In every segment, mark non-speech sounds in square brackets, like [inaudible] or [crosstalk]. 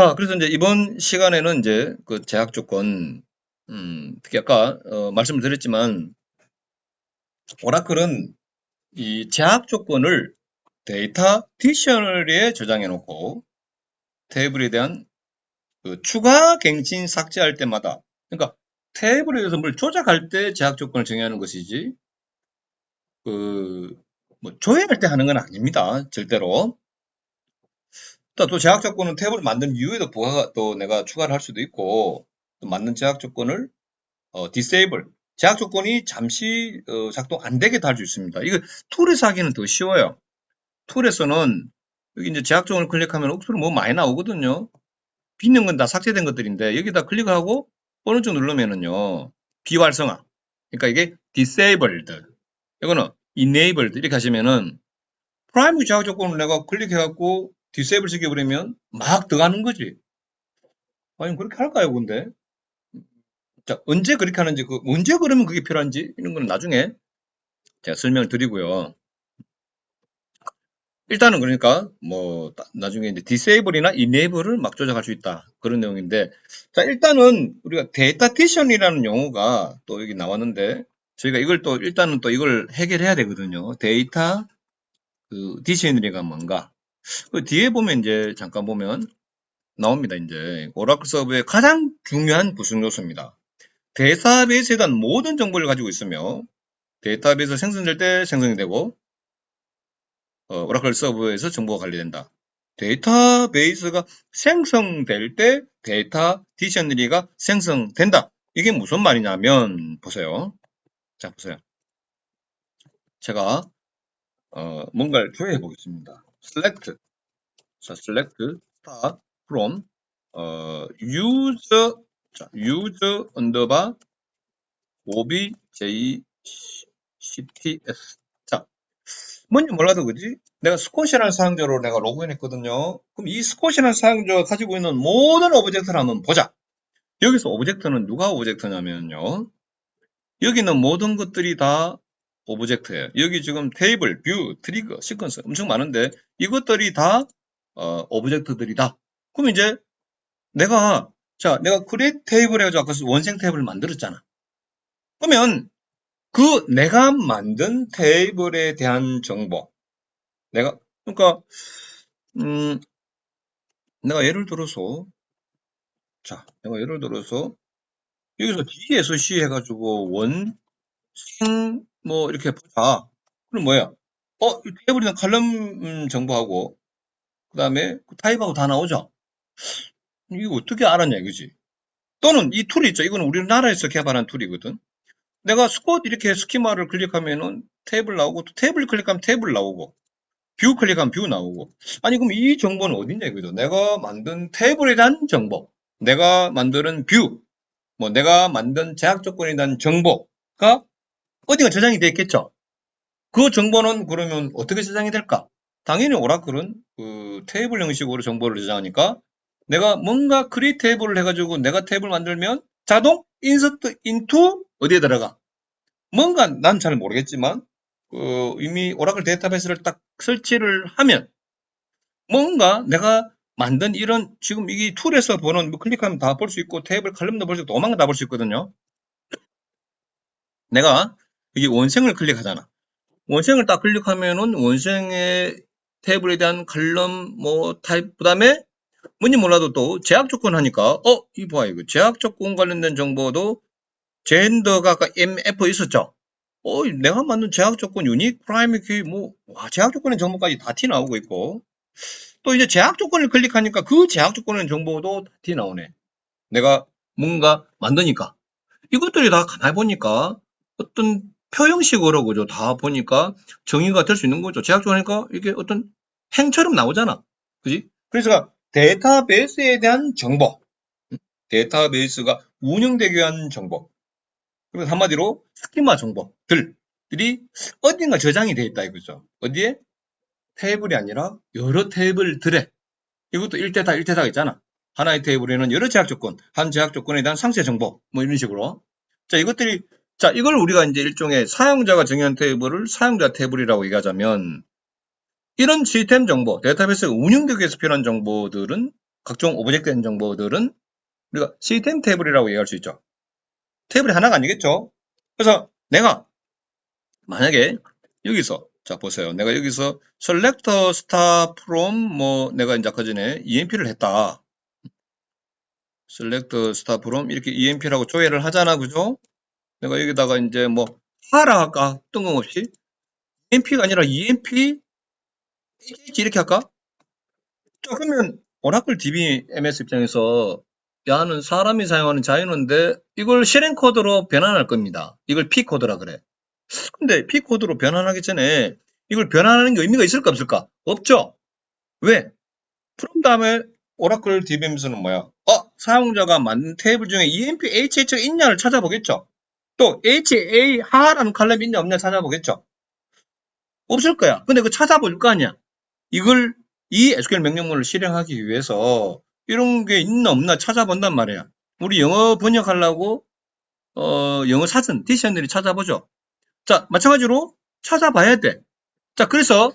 자, 그래서 이제 이번 시간에는 이제 그 제약 조건, 음, 특히 아까 어, 말씀을 드렸지만 오라클은 이 제약 조건을 데이터 딕셔너리에 저장해 놓고 테이블에 대한 그 추가 갱신 삭제할 때마다 그러니까 테이블에 대해서 뭘 조작할 때 제약 조건을 정의하는 것이지 그 뭐 조회할 때 하는 건 아닙니다. 절대로. 또, 또 제약 조건은 탭을 만든 이후에도 부가가 또 내가 추가를 할 수도 있고 또 만든 제약 조건을 어, disable 제약 조건이 잠시 어, 작동 안 되게 할수 있습니다. 이거 툴에서 하기는 더 쉬워요. 툴에서는 여기 이제 제약 조건을 클릭하면 억수로 뭐 많이 나오거든요. 빈는 건 다 삭제된 것들인데 여기다 클릭하고 오른쪽 누르면은요 비활성화. 그러니까 이게 disabled. 이거는 enabled 이렇게 하시면은 프라이머리 제약 조건을 내가 클릭해갖고 디세이블 시켜버리면 막 들어가는 거지. 아니, 그렇게 할까요, 근데? 자, 언제 그렇게 하는지, 그, 언제 그러면 그게 필요한지, 이런 건 나중에 제가 설명을 드리고요. 일단은 그러니까, 뭐, 나- 나중에 이제 디세이블이나 이네이블을 막 조작할 수 있다. 그런 내용인데, 자, 일단은 우리가 데이터 티션이라는 용어가 또 여기 나왔는데, 저희가 이걸 또, 일단은 또 이걸 해결해야 되거든요. 데이터, 그, 디셔너리가 뭔가. 그 뒤에 보면 이제 잠깐 보면 나옵니다. 이제 오라클 서버의 가장 중요한 구성 요소입니다. 데이터베이스에 대한 모든 정보를 가지고 있으며 데이터베이스 생성될 때 생성이 되고 어, 오라클 서버에서 정보가 관리된다. 데이터베이스가 생성될 때 데이터 디셔너리가 생성된다. 이게 무슨 말이냐면 보세요. 자 보세요. 제가 어, 뭔가를 조회해 보겠습니다. Select 자, select start from 어, user 자, user underbar objcts 자, 뭔지 몰라도 그지? 내가 스코시라는 사용자로 내가 로그인했거든요. 그럼 이 스코시라는 사용자가 가지고 있는 모든 오브젝트를 한번 보자. 여기서 오브젝트는 누가 오브젝트냐면요. 여기 있는 모든 것들이 다 오브젝트예요. 여기 지금 테이블, 뷰, 트리거, 시퀀스 엄청 많은데 이것들이 다 어, 오브젝트들이다. 그럼 이제 내가 자 내가 크리에이트 테이블 해가지고 아까 원생 테이블을 만들었잖아. 그러면 그 내가 만든 테이블에 대한 정보 내가 그러니까 음 내가 예를 들어서 자 내가 예를 들어서 여기서 DSC 해가지고 원생 뭐 이렇게 보자. 그럼 뭐야? 어, 이 테이블이나 칼럼 음, 정보하고 그 다음에 타입하고 다 나오죠? 이거 어떻게 알았냐 이거지? 또는 이 툴이 있죠. 이거는 우리나라에서 개발한 툴이거든. 내가 스쿼트 이렇게 스키마를 클릭하면은 테이블 나오고 또 테이블 클릭하면 테이블 나오고 뷰 클릭하면 뷰 나오고 아니 그럼 이 정보는 어딨냐 이거죠. 내가 만든 테이블에 대한 정보 내가 만드는 뷰 뭐 내가 만든 제약 조건에 대한 정보가 어디가 저장이 되어 있겠죠. 그 정보는 그러면 어떻게 저장이 될까? 당연히 오라클은 그 테이블 형식으로 정보를 저장하니까 내가 뭔가 크리에이트 테이블을 해가지고 내가 테이블 만들면 자동 인서트 인투 어디에 들어가? 뭔가 난 잘 모르겠지만 그 이미 오라클 데이터베이스를 딱 설치를 하면 뭔가 내가 만든 이런 지금 이 툴에서 보는 뭐 클릭하면 다 볼 수 있고 테이블 칼럼도 볼 수 있고 도망가 다 볼 수 있거든요. 내가 이게 원생을 클릭하잖아. 원생을 딱 클릭하면은 원생의 테이블에 대한 칼럼 뭐 타입 그다음에 뭔지 몰라도 또 제약 조건 하니까 어, 이봐 이거 제약 조건 관련된 정보도 젠더가 아까 MF 있었죠. 어, 내가 만든 제약 조건 유닉 프라이머리 키 뭐, 와, 제약 조건의 정보까지 다 티 나오고 있고. 또 이제 제약 조건을 클릭하니까 그 제약 조건의 정보도 다 티 나오네. 내가 뭔가 만드니까. 이것들이 다 가만히 보니까 어떤 표 형식으로 그죠. 다 보니까 정의가 될 수 있는 거죠. 제약 조건이니까 이게 어떤 행처럼 나오잖아. 그지? 그래서 데이터베이스에 대한 정보. 음, 데이터베이스가 운영되기 위한 정보. 그래서 한마디로 스키마 정보들이 어딘가 저장이 되어 있다 이거죠. 어디에? 테이블이 아니라 여러 테이블들에 이것도 1대다 1대다 있잖아. 하나의 테이블에는 여러 제약 조건, 한 제약 조건에 대한 상세 정보 뭐 이런 식으로. 자, 이것들이 자, 이걸 우리가 이제 일종의 사용자가 정의한 테이블을 사용자 테이블이라고 얘기하자면 이런 시스템 정보, 데이터베이스가 운영되기 위해서 필요한 정보들은 각종 오브젝트된 정보들은 우리가 시스템 테이블이라고 얘기할 수 있죠. 테이블이 하나가 아니겠죠. 그래서 내가 만약에 여기서 자 보세요. 내가 여기서 selector star from 뭐 내가 이제 아까 전에 EMP를 했다. select star from 이렇게 EMP라고 조회를 하잖아, 그죠? 내가 여기다가 이제 뭐 하라 할까? 뜬금없이 EMP가 아니라 EMP HH 이렇게 할까? 자, 그러면 오라클 DBMS 입장에서 야는 사람이 사용하는 자연어인데 이걸 실행 코드로 변환할 겁니다. 이걸 P 코드라 그래. 근데 P 코드로 변환하기 전에 이걸 변환하는 게 의미가 있을까 없을까? 없죠. 왜? 프롬 다음에 오라클 DBMS는 뭐야? 어, 사용자가 만든 테이블 중에 EMP HH가 있냐를 찾아보겠죠. 또 HA 하라는 칼럼이 있냐 없냐 찾아보겠죠. 없을 거야. 근데 그 찾아볼 거 아니야. 이걸 이 SQL 명령문을 실행하기 위해서 이런 게 있나 없나 찾아본단 말이야. 우리 영어 번역하려고 어, 영어 사전 디션들이 찾아보죠. 자, 마찬가지로 찾아봐야 돼. 자, 그래서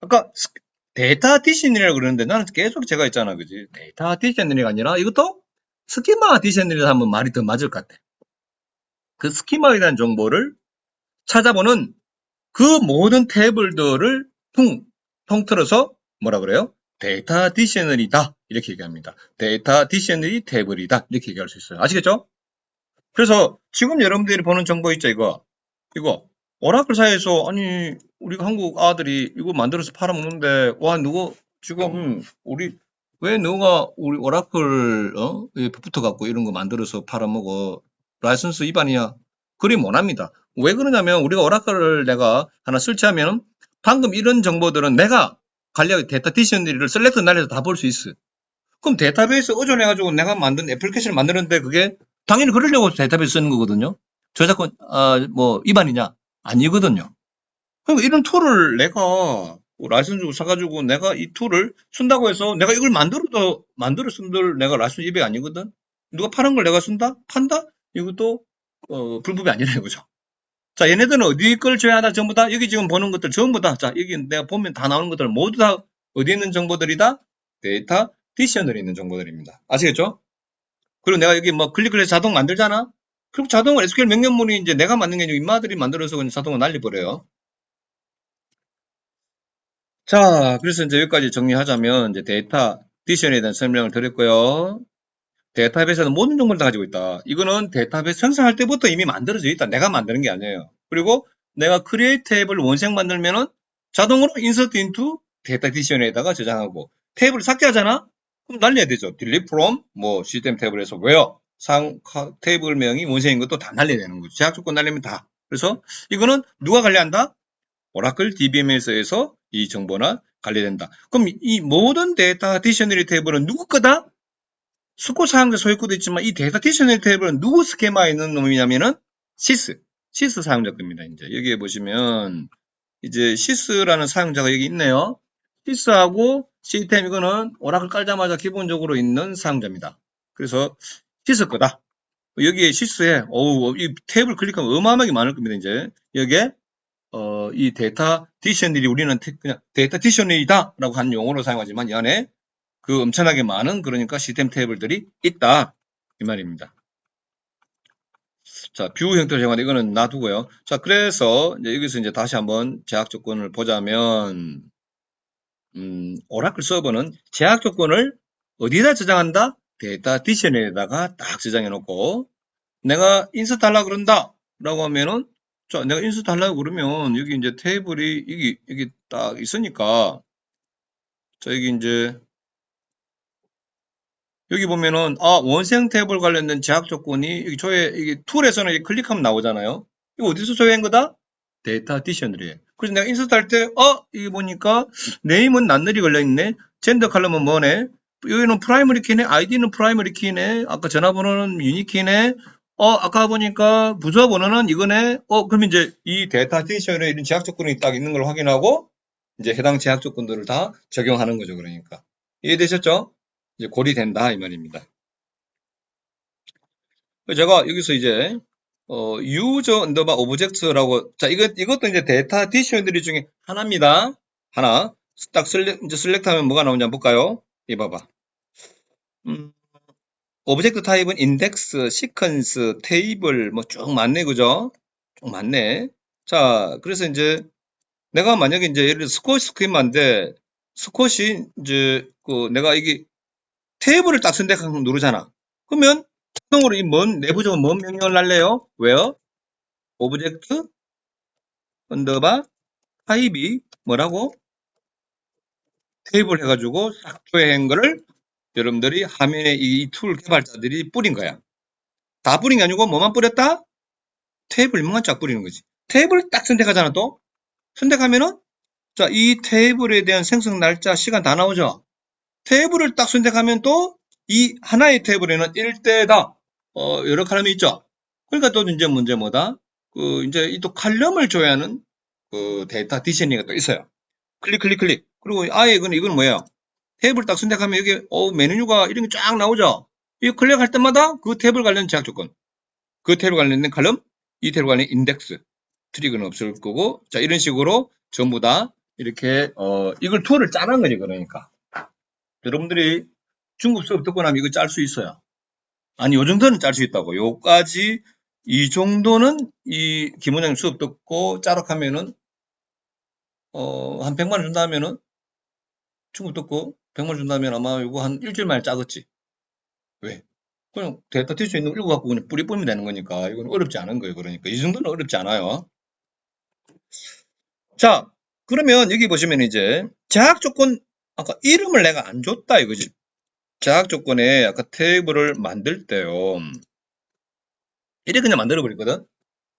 아까 스- 데이터 디션이라고 그러는데 나는 계속 제가 있잖아, 그지? 데이터 디션이 아니라 이것도 스키마 디션이라 하면 말이 더 맞을 것 같아. 그 스키마에 대한 정보를 찾아보는 그 모든 테이블들을 통, 통틀어서 뭐라 그래요? 데이터 디셔널이다. 이렇게 얘기합니다. 데이터 디셔널이 테이블이다. 이렇게 얘기할 수 있어요. 아시겠죠? 그래서 지금 여러분들이 보는 정보 있죠, 이거. 이거. 오라클사에서, 아니, 우리가 한국 아들이 이거 만들어서 팔아먹는데, 와, 누구, 지금, 우리, 왜 누가 우리 오라클, 어? 붙어 갖고 이런 거 만들어서 팔아먹어? 라이선스 위반이야. 그리 못합니다. 왜 그러냐면, 우리가 오라클을 내가 하나 설치하면, 방금 이런 정보들은 내가 관리하기 데이터 디션들을 셀렉트 날려서 다 볼 수 있어. 그럼 데이터베이스 의존해가지고 내가 만든 애플리케이션을 만드는데 그게 당연히 그러려고 데이터베이스 쓰는 거거든요. 저작권, 아, 뭐, 위반이냐? 아니거든요. 그러니까 이런 툴을 내가 뭐 라이선스 주고 사가지고 내가 이 툴을 쓴다고 해서 내가 이걸 만들어도, 만들어 쓴들 내가 라이선스 입이 아니거든? 누가 파는 걸 내가 쓴다? 판다? 이것도, 어, 불법이 아니라는 거죠. 자, 얘네들은 어디 걸 줘야 하나 전부 다 여기 지금 보는 것들 전부 다 자, 여기 내가 보면 다 나오는 것들 모두 다 어디 있는 정보들이다? 데이터 디셔널에 있는 정보들입니다. 아시겠죠? 그리고 내가 여기 뭐 클릭을 해서 자동 만들잖아? 그럼 자동을 SQL 명령문이 이제 내가 만든 게 아니고 인마들이 만들어서 그냥 자동으로 날려버려요. 자, 그래서 이제 여기까지 정리하자면 이제 데이터 디셔널에 대한 설명을 드렸고요. 데이터베이스는 모든 정보를 다 가지고 있다. 이거는 데이터베이스 생성할 때부터 이미 만들어져 있다. 내가 만드는 게 아니에요. 그리고 내가 create 테이블 원색 만들면은 자동으로 insert into 데이터 디션에다가 저장하고 테이블을 삭제하잖아? 그럼 날려야 되죠. delete from 뭐 시스템 테이블에서 where 상 카- 테이블 명이 원색인 것도 다 날려야 되는 거죠. 제약 조건 날리면 다. 그래서 이거는 누가 관리한다? 오라클 DBMS에서 이 정보나 관리된다. 그럼 이 모든 데이터 디셔너리 테이블은 누구 거다? 스코 사용자 소유 코도 있지만 이 데이터 디셔너리 테이블은 누구 스케마에 있는 놈이냐면은 시스, 시스 사용자 겁니다. 이제 여기에 보시면 이제 시스라는 사용자가 여기 있네요. 시스하고 시스템 이거는 오라클 깔자마자 기본적으로 있는 사용자입니다. 그래서 시스 거다. 여기에 시스에 어우 이 테이블 클릭하면 어마어마하게 많을 겁니다. 이제 여기에 어, 이 데이터 디셔널이 우리는 테- 그냥 데이터 디셔널이다 라고 한 용어로 사용하지만 이 안에 그 엄청나게 많은 그러니까 시스템 테이블들이 있다 이 말입니다. 자, 뷰 형태로 제공하는 이거는 놔두고요. 자, 그래서 이제 여기서 이제 다시 한번 제약 조건을 보자면 음, 오라클 서버는 제약 조건을 어디다 저장한다? 데이터 디셔널에다가 딱 저장해 놓고 내가 인서트 하려고 그런다 라고 하면은 자, 내가 인서트 하려고 그러면 여기 이제 테이블이 여기 여기 딱 있으니까 자, 여기 이제 여기 보면은 아 원생 테이블 관련된 제약 조건이 여기 조회 이게 툴에서는 이게 클릭하면 나오잖아요. 이거 어디서 조회한 거다? 데이터 디셔널이에요. 그래서 내가 인서트 할때 어 이게 보니까 네임은 낱늘이 걸려 있네. 젠더 칼럼은 뭐네? 여기는 프라이머리 키네. 아이디는 프라이머리 키네. 아까 전화번호는 유니 키네. 어 아까 보니까 부서 번호는 이거네. 어 그러면 이제 이 데이터 디셔널에 이런 제약 조건이 딱 있는 걸 확인하고 이제 해당 제약 조건들을 다 적용하는 거죠. 그러니까 이해되셨죠? 이제 고리된다 이 말입니다. 제가 여기서 이제 어, 유저 언더바 오브젝트라고 자 이거 이것도 이제 데이터 디셔너리 중에 하나입니다. 하나 딱 슬렉 이제 슬렉트하면 뭐가 한번 볼까요? 이 봐봐. 음, 오브젝트 타입은 인덱스, 시퀀스, 테이블 뭐 쭉 많네 그죠? 쭉 많네. 자, 그래서 이제 내가 만약에 이제 예를 들어 스쿼시 스퀴마인데 스쿼시 이제 그 내가 이게 테이블을 딱 선택하고 누르잖아. 그러면 자동으로 이뭔 내부적으로 뭔 명령을 날래요? 왜요? 오브젝트 언더바 타입이 뭐라고? 테이블 해가지고 싹 조회한 거를 여러분들이 화면에 이 툴 개발자들이 뿌린 거야. 다 뿌린 게 아니고 뭐만 뿌렸다? 테이블만 쫙 뿌리는 거지. 테이블 딱 선택하잖아 또. 선택하면은 자, 이 테이블에 대한 생성 날짜, 시간 다 나오죠? 테이블을 딱 선택하면 또 이 하나의 테이블에는 1대다. 어, 여러 칼럼이 있죠? 그러니까 또 이제 문제 뭐다? 그, 이제 이 또 칼럼을 조회하는 그 데이터 디셔닝이 또 있어요. 클릭, 클릭, 클릭. 그리고 아예 이건, 이건 뭐예요? 테이블 딱 선택하면 여기, 어, 메뉴가 이런 게 쫙 나오죠? 이 클릭할 때마다 그 테이블 관련 제약 조건. 그 테이블 관련된 칼럼, 이 테이블 관련 인덱스. 트릭은 없을 거고, 자, 이런 식으로 전부 다 이렇게, 어, 이걸 툴을 짜는 거지, 그러니까. 여러분들이 중급 수업 듣고 나면 이거 짤 수 있어요. 아니, 요 정도는 짤 수 있다고. 요까지, 이 정도는 이 김원장 수업 듣고 짜락 하면은, 어, 한 100만 원 준다면은, 중급 듣고 100만 원 준다면 아마 이거 한 일주일 만에 짜겠지. 왜? 그냥 데이터 튈수 있는 거 읽어갖고 그냥 뿌리 뿌리면 되는 거니까. 이건 어렵지 않은 거예요. 그러니까. 이 정도는 어렵지 않아요. 자, 그러면 여기 보시면 이제 제약 조건 아까 이름을 내가 안 줬다 이거지. 제약 조건에 아까 테이블을 만들 때요. 이렇게 그냥 만들어 버리거든.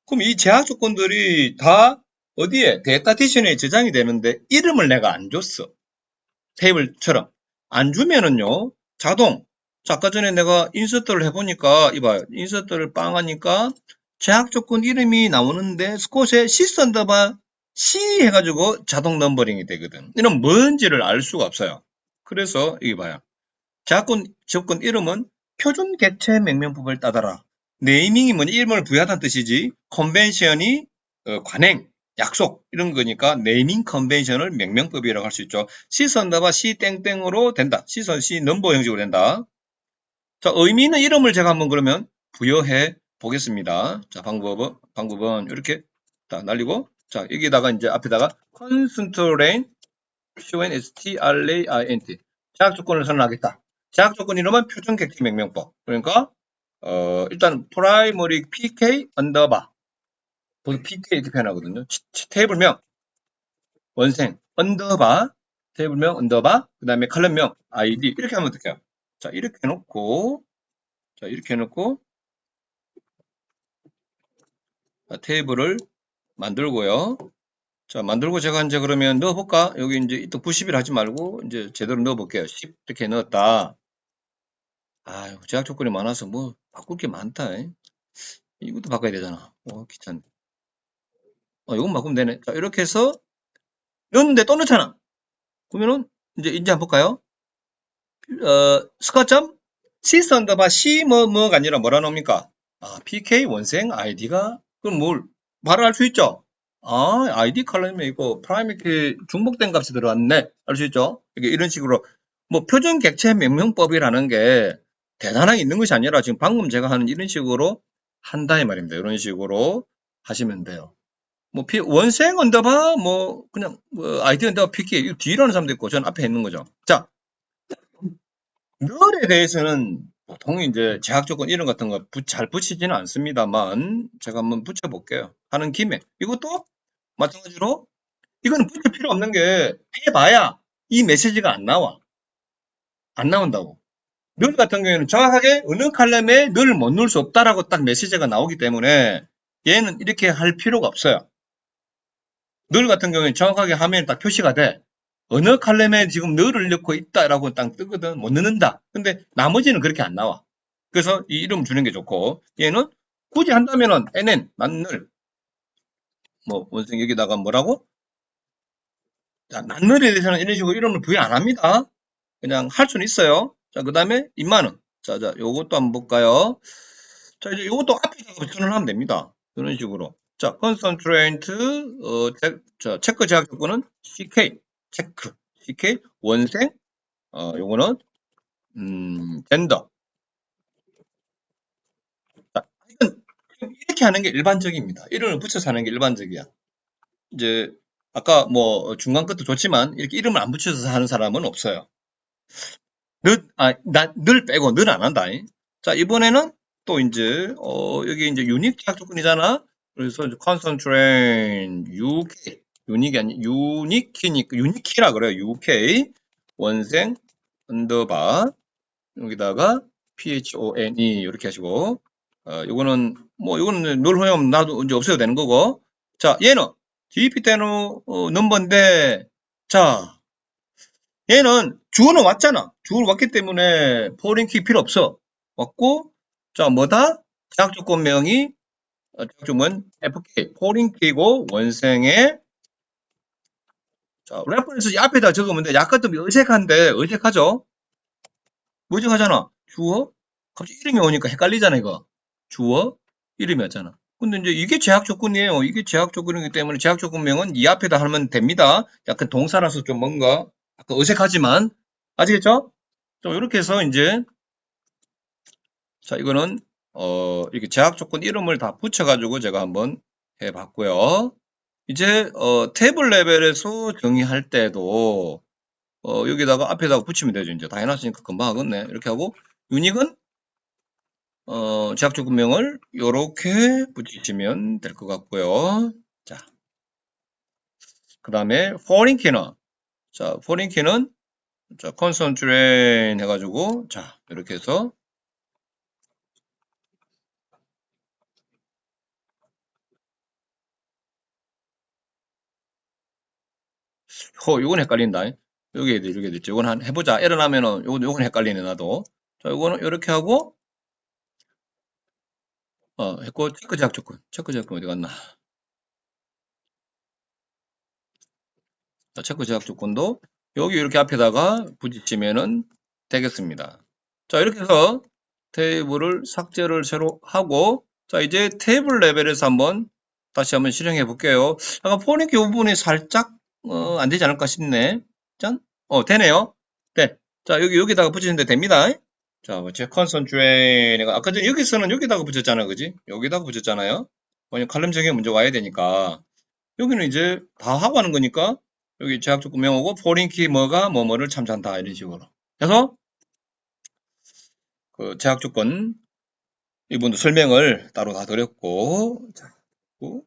그럼 이 제약 조건들이 다 어디에 데이터 디션에 저장이 되는데 이름을 내가 안 줬어. 테이블처럼 안 주면은요. 자동 자, 아까 전에 내가 인서트를 해보니까 이봐요. 인서트를 빵 하니까 제약 조건 이름이 나오는데 스콧에 시선더바 C 해가지고 자동 넘버링이 되거든. 이런 뭔지를 알 수가 없어요. 그래서 이게 봐요. 제약권 조건 이름은 표준 개체 명명법을 따다라. 네이밍이 뭐냐 이름을 부여하다는 뜻이지. 컨벤션이 어, 관행, 약속 이런 거니까 네이밍 컨벤션을 명명법이라고 할 수 있죠. 시선더바 C 땡땡으로 된다. 시선 C 넘버 형식으로 된다. 자, 의미는 이름을 제가 한번 그러면 부여해 보겠습니다. 자, 방법은, 방법은 이렇게 딱 날리고, 자, 여기다가 이제 앞에다가 constraint, c-o-n-s-t-r-a-i-n-t. 제약 조건을 선언하겠다. 제약 조건 이름은 표준 객체 명명법. 그러니까, 어, 일단 primary pk 언더바. 보통 pk 이렇게 표현하거든요. 치- 치- 테이블명, 원생, 언더바, 테이블명, 언더바, 그 다음에 칼럼명, id. 이렇게 하면 어떡해요? 자, 이렇게 해놓고, 자, 이렇게 해놓고, 자, 테이블을 만들고요. 자, 만들고 제가 이제 그러면 넣어볼까? 여기 이제 또 90일 하지 말고, 이제 제대로 넣어볼게요. 10 이렇게 넣었다. 아유, 제약 조건이 많아서 뭐, 바꿀 게 많다. 잉? 이것도 바꿔야 되잖아. 어, 귀찮네. 어, 이건 바꾸면 되네. 자, 이렇게 해서, 넣었는데 또 넣잖아. 그러면은, 이제, 이제 한번 볼까요? 어, 스카점 C 언더바 C 뭐 뭐가 아니라 뭐라 나옵니까? 아, PK 원생 아이디가 그럼 뭘 바로 알 수 있죠? 아, 아이디 컬럼에 이거 프라이머리 중복된 값이 들어왔네. 알 수 있죠? 이게 이런 식으로 뭐 표준 객체 명명법이라는 게 대단하게 있는 것이 아니라 지금 방금 제가 하는 이런 식으로 한다 이 말입니다. 이런 식으로 하시면 돼요. 뭐 피- 원생 언더바 뭐 그냥 뭐 아이디 언더바 이거 뒤라는 사람도 있고 전 앞에 있는 거죠. 자, 널에 대해서는 보통 이제 제약 조건 이런 같은 거 잘 붙이지는 않습니다만 제가 한번 붙여볼게요. 하는 김에 이것도 마찬가지로 이거는 붙일 필요 없는 게 해봐야 이 메시지가 안 나와. 안 나온다고. 늘 같은 경우에는 정확하게 어느 칼럼에 늘 못 넣을 수 없다라고 딱 메시지가 나오기 때문에 얘는 이렇게 할 필요가 없어요. 늘 같은 경우에는 정확하게 화면에 딱 표시가 돼. 어느 칼럼에 지금 늘을 넣고 있다라고 딱 뜨거든 못 넣는다. 근데 나머지는 그렇게 안 나와. 그래서 이 이름 주는 게 좋고 얘는 굳이 한다면은 nn 난늘 뭐 원생 여기다가 뭐라고? 자, 난늘에 대해서는 이런 식으로 이름을 부여 안 합니다. 그냥 할 수는 있어요. 자, 그 다음에 임마는 자, 자, 요것도 한번 볼까요? 자, 이제 요것도 앞에다가 붙여을 하면 됩니다. 이런 식으로. 자, constraint, 어, 체, 자, 체크 제약 조건은 CK, 체크, CK, 원생, 어, 요거는 음, 젠더. 이렇게 하는 게 일반적입니다. 이름을 붙여서 하는 게 일반적이야. 이제 아까 뭐 중간 것도 좋지만 이렇게 이름을 안 붙여서 하는 사람은 없어요. 늘, 아, 나, 늘 빼고 늘 안 한다. 자, 이번에는 또 이제, 어, 여기 이제 유닉 제약 조건이잖아. 그래서 concentrate UK, 유닉이 아니, 유니키니까, 유니키라 그래요. UK, 원생, 언더바, 여기다가 PHONE, 이렇게 하시고, 어, 요거는, 뭐, 요거는 늘 허용 나도 이제 없어도 되는 거고. 자, 얘는, DP 때는, 어, 넘버인데, 자, 얘는 주어는 왔잖아. 주어는 왔기 때문에 포링키 필요 없어. 왔고, 자, 뭐다? 제약 조건명이, 어, 제약 조건 FK, 포링키고 원생의, 자, 레퍼런스 앞에다 적으면 돼. 약간 좀 어색한데, 어색하죠? 어색하잖아. 주어? 갑자기 이름이 오니까 헷갈리잖아, 이거. 주어? 이름이 왔잖아. 근데 이제 이게 제약 조건이에요. 이게 제약 조건이기 때문에 제약 조건명은 이 앞에다 하면 됩니다. 약간 동사라서 좀 뭔가 약간 어색하지만 아시겠죠? 자, 이렇게 해서 이제 자 이거는 어 이렇게 제약 조건 이름을 다 붙여가지고 제가 한번 해봤고요. 이제 어 테이블 레벨에서 정의할 때도 어 여기다가 앞에다가 붙이면 되죠. 이제 다 해놨으니까 금방 하겠네. 이렇게 하고 유닉은 어, 제약 조건명을 이렇게 붙이시면 될 것 같고요. 자, 그 다음에 foreign key는 자, foreign key는 자, concentrate 해가지고 자, 이렇게 해서 호, 이건 헷갈린다. 여기 이렇게 됐죠. 이건 한 해보자. 에러 나면은 요건 요건 헷갈리네 나도. 자, 이거는 이렇게 하고 어, 했고 체크 제약 조건. 체크 제약 조건 어디 갔나? 자, 체크 제약 조건도 여기 이렇게 앞에다가 붙이시면은 되겠습니다. 자, 이렇게 해서 테이블을 삭제를 새로 하고 자, 이제 테이블 레벨에서 한번 다시 한번 실행해 볼게요. 아까 포니키 부분이 살짝 어, 안 되지 않을까 싶네. 짠. 어, 되네요. 네. 자, 여기 여기다가 붙이는데 됩니다. 자, 제 컨선 트레인 내가 아까 전에 여기서는 여기다가 붙였잖아요. 그지? 여기다가 붙였잖아요. 왜냐면 칼럼 정에 먼저 와야 되니까. 여기는 이제 다 하고 하는 거니까 여기 제약 조건 명하고 포린키 뭐가 뭐뭐를 참잔다 이런 식으로 해서 그 제약 조건 이분도 설명을 따로 다 드렸고 자,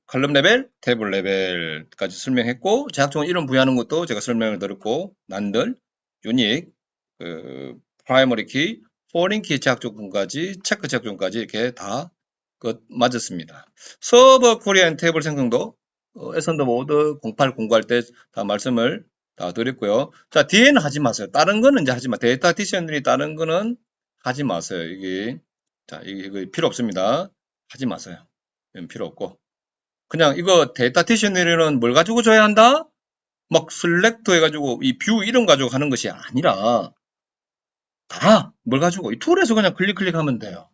칼럼 레벨, 테이블 레벨까지 설명했고 제약 조건 이름 부여하는 것도 제가 설명을 드렸고 난들, 유닉, 그 프라이머리 키, 포린 키 제약 조건까지 체크 제약 조건까지 이렇게 다 그 맞았습니다. 서버 코리안 테이블 생성도 어, 에선더 모드 08 공부할 때 다 말씀을 다 드렸고요. 자, 뒤에는 하지 마세요. 다른 거는 이제 하지 마. 데이터 디션들이 다른 거는 하지 마세요. 이게 자, 이게 필요 없습니다. 하지 마세요. 필요 없고. 그냥 이거 데이터 디션들이는 뭘 가지고 줘야 한다? 막 슬렉트 해가지고 이 뷰 이름 가지고 하는 것이 아니라 다 뭘 가지고 이 툴에서 그냥 클릭 클릭하면 돼요.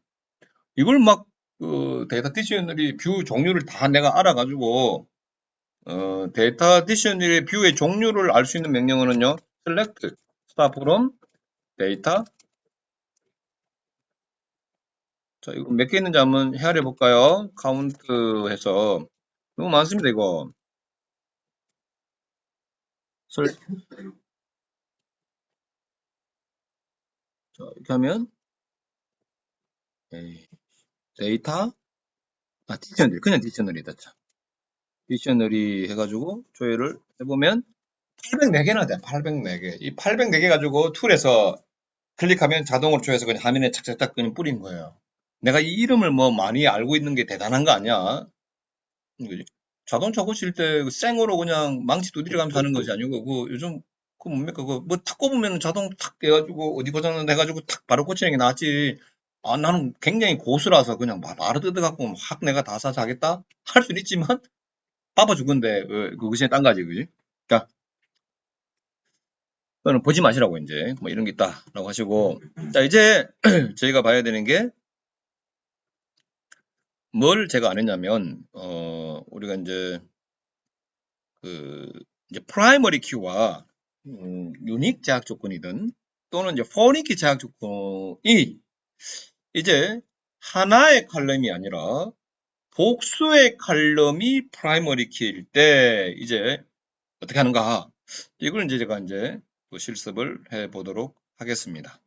이걸 막 그 데이터 디션들이 뷰 종류를 다 내가 알아가지고 어, 데이터 디션의 뷰의 종류를 알 수 있는 명령어는요. select start from data 자, 이거 몇 개 있는지 한번 헤아려 볼까요? 카운트 해서 너무 많습니다, 이거. 설... 자, 이렇게 하면 데이터 아, 디셔널 그냥 디셔널이다. 자. 디셔널이 해가지고 조회를 해보면 804개나 돼. 804개. 이 804개 가지고 툴에서 클릭하면 자동으로 조회해서 그냥 화면에 착착착 그냥 뿌린 거예요. 내가 이 이름을 뭐 많이 알고 있는 게 대단한 거 아니야. 자동차 고칠 때그 생으로 그냥 망치 두드려 가면서 하는 것이 아니고 그 요즘 그 뭡니까? 그뭐탁 꼽으면 자동 탁 해가지고 어디 고장난 해가지고 탁 바로 고치는 게 낫지. 아 나는 굉장히 고수라서 그냥 바로 뜯어갖고 확 내가 다 사서 하겠다? [laughs] 할 수는 있지만 바빠 죽은데 그, 그것이 딴 가지 그지? 자, 그거는 보지 마시라고 이제 뭐 이런 게 있다라고 하시고. 자 이제 [clears throat] 저희가 봐야 되는 게 뭘 제가 안 했냐면 어 우리가 이제 그 이제 프라이머리 키와 음, 유닉 제약 조건이든 또는 이제 포니키 제약 조건이 이제 하나의 칼럼이 아니라 복수의 칼럼이 프라이머리 키일 때 이제 어떻게 하는가 이걸 이제 제가 이제 또 실습을 해 보도록 하겠습니다.